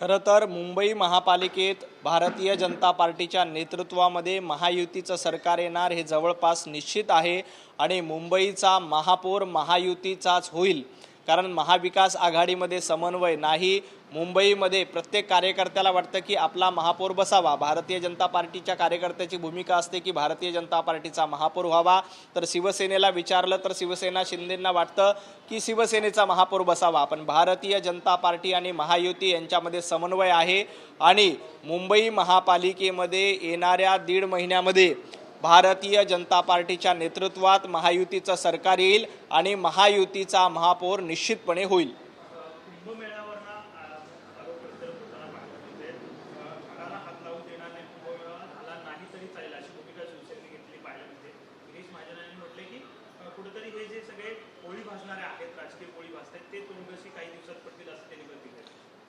खरं तर मुंबई महापालिकेत भारतीय जनता पार्टीच्या नेतृत्वामध्ये महायुतीचं सरकार येणार हे जवळपास निश्चित आहे आणि मुंबईचा महापौर महायुतीचाच होईल. कारण महाविकास आघाडीमध्ये समन्वय नाही. मुंबईमध्ये प्रत्येक कार्यकर्त्याला वाटतं की आपला महापौर बसावा. भारतीय जनता पार्टीच्या कार्यकर्त्याची भूमिका असते की भारतीय जनता पार्टीचा महापौर व्हावा. तर शिवसेनेला विचारलं तर शिवसेना शिंदेंना वाटतं की शिवसेनेचा महापौर बसावा. पण भारतीय जनता पार्टी आणि महायुती यांच्यामध्ये समन्वय आहे. आणि मुंबई महापालिकेमध्ये येणाऱ्या दीड महिन्यामध्ये भारतीय जनता पार्टीच्या नेतृत्वात महायुतीचं सरकार येईल आणि महायुतीचा महापौर निश्चितपणे होईल.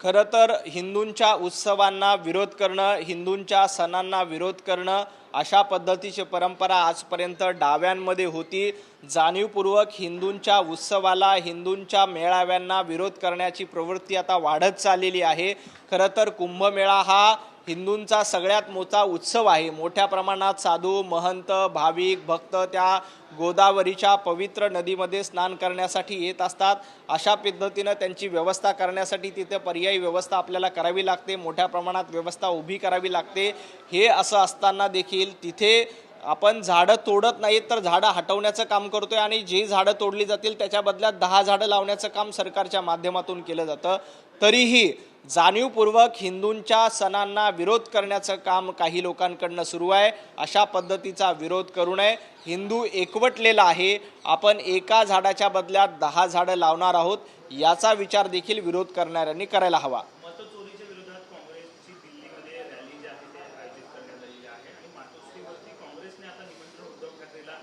खरं तर हिंदूंच्या उत्सवांना विरोध करणं हिंदूंच्या सणांना विरोध करणं अशा पद्धतीची परंपरा आजपर्यंत डाव्यांमध्ये होती. जाणीवपूर्वक हिंदूंच्या उत्सवाला हिंदूंच्या मेळाव्यांना विरोध करण्याची प्रवृत्ती आता वाढत चाललेली आहे. खरं तर कुंभमेळा हा हिंदूंचा सगळ्यात मोठा उत्सव आहे. मोठ्या प्रमाणात साधू महंत भाविक भक्त त्या गोदावरीच्या पवित्र नदीमध्ये स्नान करण्यासाठी येत असतात. अशा पद्धतीनं त्यांची व्यवस्था करण्यासाठी तिथे पर्यायी व्यवस्था आपल्याला करावी लागते. मोठ्या प्रमाणात व्यवस्था उभी करावी लागते. हे असं असताना देखील तिथे आपण झाडं तोडत नाहीत तर झाडं हटवण्याचं काम करतोय आणि जी झाडं तोडली जातील त्याच्या बदल्यात दहा झाडं लावण्याचं काम सरकारच्या माध्यमातून केलं जातं. तरीही जाणीवपूर्वक हिंदूंच्या सणांना विरोध करण्याचं काम काही लोकांकडनं सुरू आहे. अशा पद्धतीचा विरोध करू नये. हिंदू एकवटलेला आहे. आपण एका झाडाच्या बदल्यात दहा झाडं लावणार आहोत. याचा विचार देखील विरोध करणाऱ्यांनी करायला हवा मतचोरीच्या विरोधात काँग्रेसची दिल्लीमध्ये रॅली जी आहे ते आयोजित करण्यात आलेली आहे आणि मातोश्रीवरती काँग्रेसने आता निमंत्रण उद्धव ठाकरेला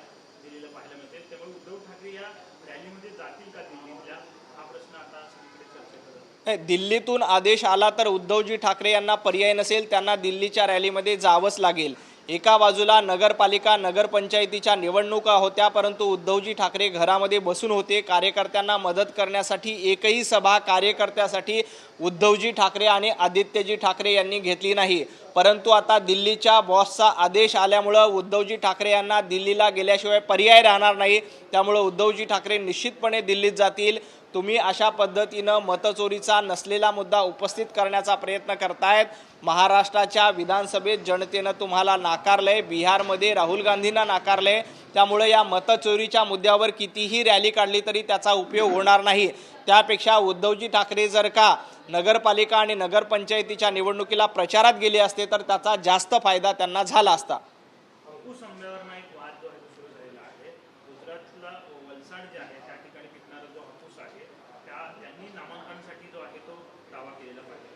दिलेलं पाहायला मिळते त्यामुळे उद्धव ठाकरे या रॅलीमध्ये जातील का दिल्लीतल्या हा प्रश्न आता सगळीकडे चर्चेत होता नाही, दिल्लीतून आदेश आला तर उद्धवजी ठाकरे यांना पर्याय नसेल त्यांना दिल्लीच्या रॅलीमध्ये जावंच लागेल. एका बाजूला नगरपालिका नगरपंचायतीच्या निवडणुका होत्या परंतु उद्धवजी ठाकरे घरामध्ये बसून होते. कार्यकर्त्यांना मदत करण्यासाठी एकही सभा कार्यकर्त्यासाठी उद्धवजी ठाकरे आणि आदित्यजी ठाकरे यांनी घेतली नाही. परंतु आता दिल्लीच्या बॉसचा आदेश आल्यामुळं उद्धवजी ठाकरे यांना दिल्लीला गेल्याशिवाय पर्याय राहणार नाही. त्यामुळं उद्धवजी ठाकरे निश्चितपणे दिल्लीत जातील. तुम्ही अशा पद्धतीनं मतचोरीचा नसलेला मुद्दा उपस्थित करण्याचा प्रयत्न करतायत. महाराष्ट्राच्या विधानसभेत जनतेनं तुम्हाला नाकारलंय. बिहारमध्ये राहुल गांधींना नाकारलंय. त्यामुळे या मतचोरीच्या मुद्द्यावर कितीही रॅली काढली तरी त्याचा उपयोग होणार नाही. त्यापेक्षा उद्धवजी ठाकरे जर का नगरपालिका आणि नगरपंचायतीच्या निवडणुकीला प्रचारात गेले असते तर त्याचा जास्त फायदा त्यांना झाला असता. हापूस आंब्यावरनं एक वाद जो आहे तो सुरू झालेला आहे. गुजरातला वलसाड जे आहे त्या ठिकाणी पिकणारा जो हापूस आहे त्या त्यांनी नामांकनासाठी जो आहे तो दावा केलेला पाहिजे.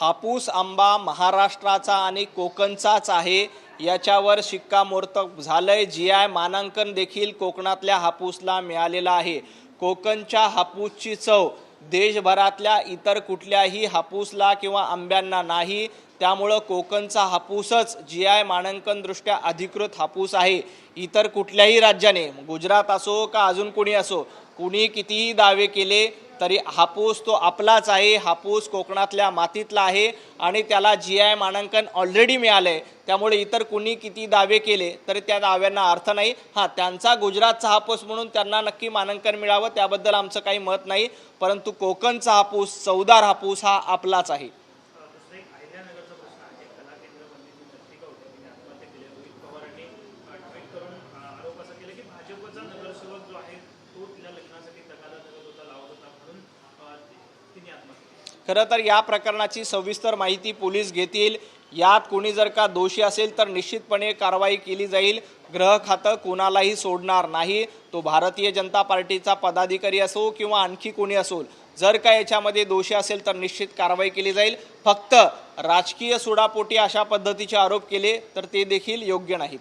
हापूस आंबा महाराष्ट्राचा आणि कोकणचाच आहे. याच्यावर शिक्कामोर्तब झालंय. जी आय मानांकन देखील कोकणातल्या हापूसला मिळालेलं आहे. कोकणच्या हापूसची चव देशभरातल्या इतर कुठल्याही हापूसला किंवा आंब्यांना नाही. त्यामुळं कोकणचा हापूसच जी आय मानांकनदृष्ट्या अधिकृत हापूस आहे. इतर कुठल्याही राज्याने गुजरात असो का अजून कोणी असो कुणी कितीही दावे केले तरी हापूस तो आपलाच आहे हापूस कोकणातल्या मातीतला आहे आणि त्याला जी आय मानांकन ऑलरेडी मिळालं आहे त्यामुळे इतर कुणी किती दावे केले तरी त्या दाव्यांना अर्थ नाही. हां त्यांचा गुजरातचा हापूस म्हणून त्यांना नक्की मानांकन मिळावं त्याबद्दल आमचं काही मत नाही. परंतु कोकणचा हापूस चौदार हापूस हा आपलाच आहे अ, दुसरा एक अहिल्यानगरचा प्रश्न आहे कला केंद्र बंदीची दत्तिका होती तिने आत्महत्या केली रोहित पवारांनी अ, ट्विट करून अ, आरोप असा केला की भाजपचा नगरसेवक जो आहे तो तिला लग्नासाठी तगादा धरत होता लावत होता म्हणून अ, ति- तिने आत्महत्या केली खरं तर या प्रकरणाची सविस्तर माहिती पोलीस घेतील. यात कोणी जर का दोषी असेल तर निश्चितपणे कारवाई केली जाईल. ग्रह खातं कोणालाही सोडणार नाही. तो भारतीय जनता पार्टीचा पदाधिकारी असो किंवा आणखी कोणी असो जर का याच्यामध्ये दोषी असेल तर निश्चित कारवाई केली जाईल. फक्त राजकीय सुडापोटी अशा पद्धतीचे आरोप केले तर ते देखील योग्य नाहीत.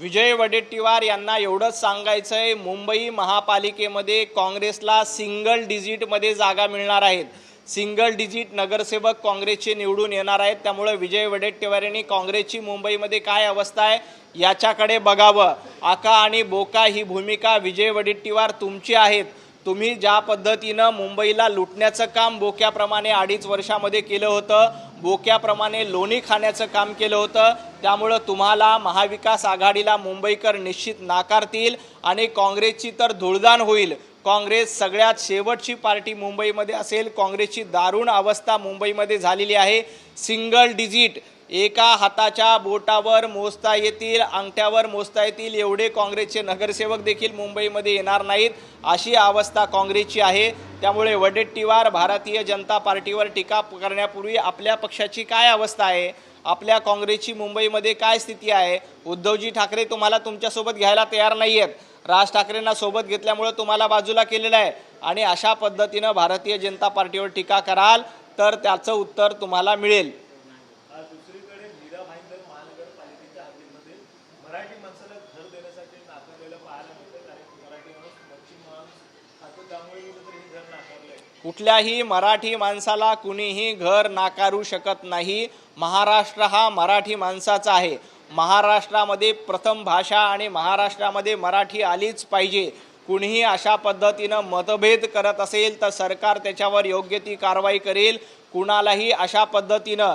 विजय वडेट्टीवार यांना एवढंच सांगायचं आहे मुंबई महापालिकेमध्ये काँग्रेसला सिंगल डिजिटमध्ये जागा मिळणार आहेत. सिंगल डिजिट नगरसेवक काँग्रेसचे निवडून येणार आहेत. त्यामुळे विजय वडेट्टीवार यांनी काँग्रेसची मुंबईमध्ये काय अवस्था आहे याच्याकडे बघावं. आका आणि बोका ही भूमिका विजय वडेट्टीवार तुमची आहेत. तुम्ही ज्या पद्धतीनं मुंबईला लुटण्याचं काम बोक्याप्रमाणे अडीच वर्षामध्ये केलं होतं बोक्याप्रमाणे लोणी खाण्याचं काम केलं होतं. त्यामुळं तुम्हाला महाविकास आघाडीला मुंबईकर निश्चित नाकारतील आणि काँग्रेसची तर धुळदाण होईल. काँग्रेस सगळ्यात शेवटची पार्टी मुंबईमध्ये असेल. काँग्रेसची दारुण अवस्था मुंबईमध्ये झालेली आहे. सिंगल डिजिट एका हाताच्या बोटावर मोजता येतील अंगठ्यावर मोजता येतील. एवढे काँग्रेसचे नगरसेवक देखील मुंबईमध्ये येणार नाहीत. अशी अवस्था काँग्रेसची आहे. त्यामुळे वडेट्टीवार भारतीय जनता पार्टीवर टीका करण्यापूर्वी आपल्या पक्षाची काय अवस्था आहे? आपल्या काँग्रेसची मुंबईमध्ये काय स्थिती आहे? उद्धवजी ठाकरे तुम्हाला तुमच्यासोबत घ्यायला तयार नाही आहेत राज ठाकरेंना सोबत घेतल्यामुळे तुम्हाला बाजूला केलेलं आहे. आणि अशा पद्धतीनं भारतीय जनता पार्टीवर टीका कराल तर त्याचं उत्तर तुम्हाला मिळेल. कुठल्याही मराठी माणसाला कुणीही घर नाकारू शकत नाही. महाराष्ट्र हा मराठी माणसाचा आहे. महाराष्ट्रामध्ये प्रथम भाषा आणि महाराष्ट्रामध्ये मराठी आलीच पाहिजे. कुणीही अशा पद्धतीनं मतभेद करत असेल तर सरकार त्याच्यावर योग्य ती कारवाई करेल. कुणालाही अशा पद्धतीनं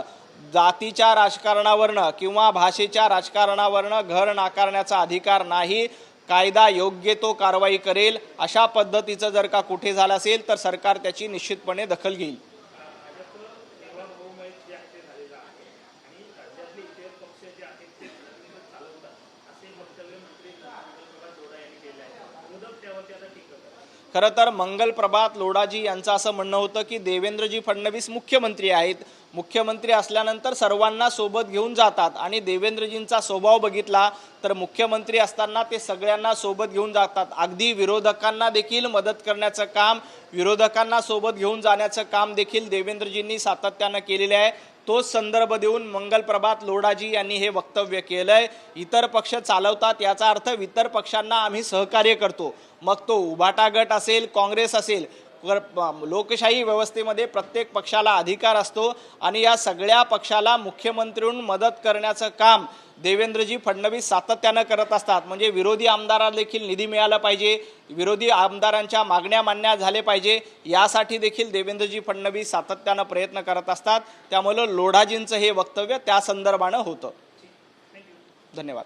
जातीच्या राजकारणावरनं किंवा भाषेच्या राजकारणावरनं घर नाकारण्याचा अधिकार नाही. कायदा योग्य तो कारवाई करेल अशा पद्धतीचं जर का कुठे झालं असेल तर सरकार त्याची निश्चितपणे दखल घेईल. खरं तर मंगल प्रभात लोढाजी यांचं असं म्हणणं होतं की देवेंद्रजी फडणवीस मुख्यमंत्री आहेत. मुख्यमंत्री असल्यानंतर सर्वांना सोबत घेऊन जातात आणि देवेंद्रजींचा स्वभाव बघितला तर मुख्यमंत्री असताना ते सगळ्यांना सोबत घेऊन जातात. अगदी विरोधकांना देखील मदत करण्याचं काम विरोधकांना सोबत घेऊन जाण्याचं काम देखील देवेंद्रजींनी सातत्यानं केलेले आहे. तोच संदर्भ देऊन मंगलप्रभात लोडाजी लोढाजी यांनी हे वक्तव्य केलं आहे इतर पक्ष चालवतात याचा अर्थ इतर पक्षांना आम्ही सहकार्य करतो. मग तो उभाटा गट असेल काँग्रेस असेल लोकशाही व्यवस्थेमध्ये प्रत्येक पक्षाला अधिकार असतो आणि या सगळ्या पक्षाला मुख्यमंत्रीहून मदत करण्याचं काम देवेंद्रजी फडणवीस सातत्यानं करत असतात. म्हणजे विरोधी आमदाराला देखील निधी मिळाला पाहिजे विरोधी आमदारांच्या मागण्या मान्य झाले पाहिजे यासाठी देखील देवेंद्रजी फडणवीस सातत्यानं प्रयत्न करत असतात. त्यामुळं लोढाजींचं हे वक्तव्य त्या संदर्भानं होतं. धन्यवाद.